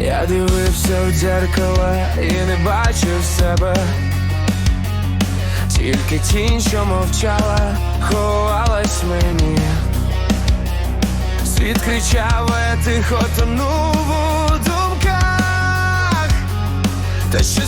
Я дивився в дзеркало і не бачив себе, тільки тінь, що мовчала, ховалась мені. Світ кричав, я тихо тонув у думках, та що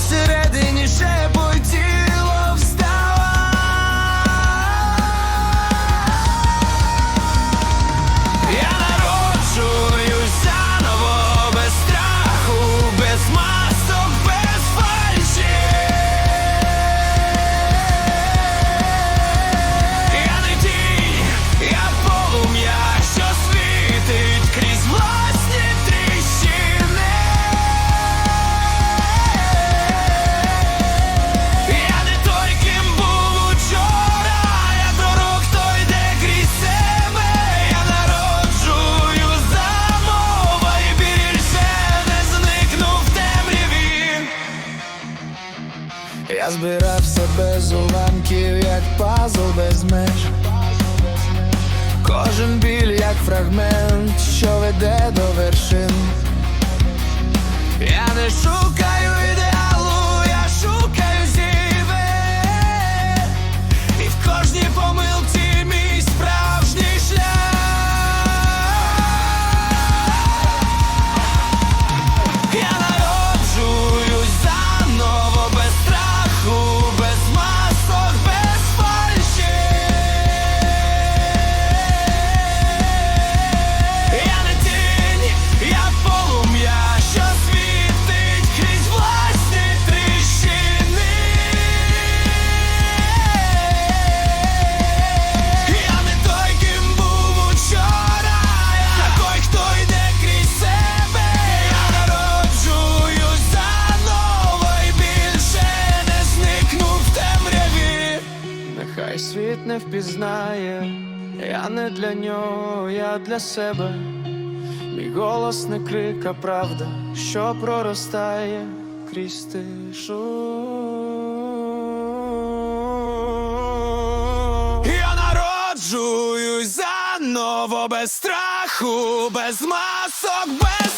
Я збирав себе з уламків, як пазл без меж. Кожен біль, як фрагмент, що веде до вершин. Я не шукаю Нехай світ не впізнає, я не для нього, я для себе. Мій голос не крик, а правда, що проростає крізь тишу. Я народжуюсь заново без страху, без масок, без